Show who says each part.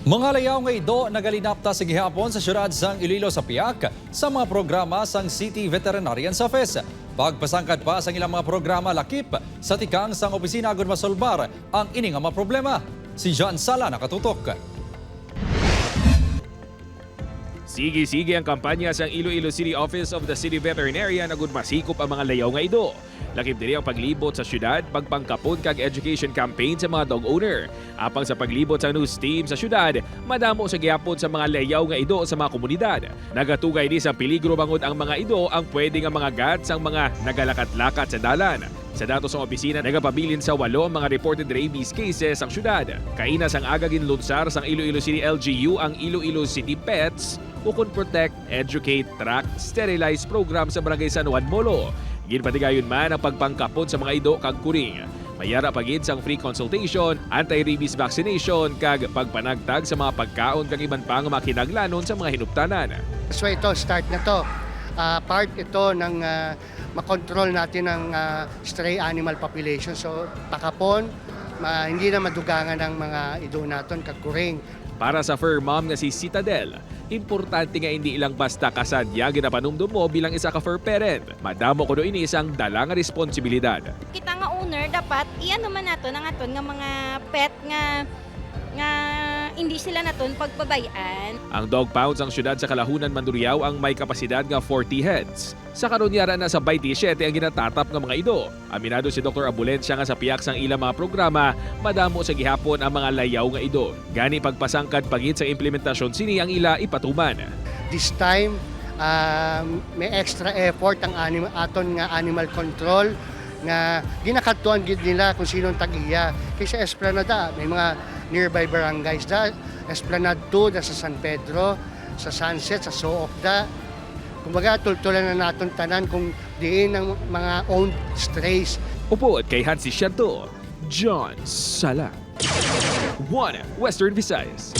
Speaker 1: Mga layaw nga ido nagalinapta sa gihapon sa syudad sang Iloilo sa Piak sa mga programa sang City Veterinarian sa FES. Pagpasangkad pa sa ilang mga programa lakip sa tikang sang opisina agon masolbar ang ini nga mga problema. Si John Sala nakatutok.
Speaker 2: Sige-sige ang kampanya sa Iloilo City Office of the City Veterinarian na gud masikop ang mga layaw nga ido. Lakip diri ang paglibot sa syudad, pagpangkapon kag education campaign sa mga dog owner. Apang sa paglibot sa news team sa syudad, madamo sa gihapon sa mga layaw nga ido sa mga komunidad. Nagatugay ni sa peligro bangod ang mga ido ang pwede nga mga gats ang mga nagalakat-lakat sa dalan. Sa datos ng opisina, nagapabilin sa walo ang mga reported rabies cases ang syudad. Kainas ang agagin lunsar sang Iloilo City LGU ang Iloilo City Pets ukon protect, educate, track, sterilize program sa Barangay San Juan Molo. Ginpatigayon man ang pagpangkapon sa mga ido kag kuring. Mayara pagid sang free consultation, anti-rabies vaccination kag pagpanagtag sa mga pagkaon kag iban pang makinaglanon sa mga hinuptanan.
Speaker 3: So ito, start na to. Ah, part ito ng ah, makontrol natin ang ah, stray animal population. So pakapon, ma- hindi na madugangan ng mga ido naton kagkuring.
Speaker 2: Para sa fur mom nga si Citadel, importante nga hindi ilang basta kasadya ginapanumdum mo bilang isa ka fur parent. Madamo ko ini isang dala nga responsibilidad.
Speaker 4: kita nga owner dapat iyan naman nato nga aton nga mga pet nga nga hindi sila naton pagpabayan.
Speaker 2: Ang dog pounds ang syudad sa Kalahunan, Mandurriao ang may kapasidad nga 40 heads. Sa karunyara na sa 27 ang ginatatap ng mga ido. Aminado si Dr. Abulensya nga sa piyak sang ilang mga programa, madamo sa gihapon ang mga layaw nga ido. Gani pagpasangkad pagit sa implementasyon sini ang ila ipatuman.
Speaker 3: This time, ah, may extra effort ang anim, aton nga animal control nga ginakatuan gid nila kung sinong tag-iya. Kaysa Esplanada, may mga nearby barangays da, Esplanade 2 da sa San Pedro, sa Sunset, sa Sook da. Kumbaga, tultulan na naton tanan kung diin ang mga owned strays
Speaker 2: Upo at kay Hansi Shanto, John Sala. 1. Western Visayas.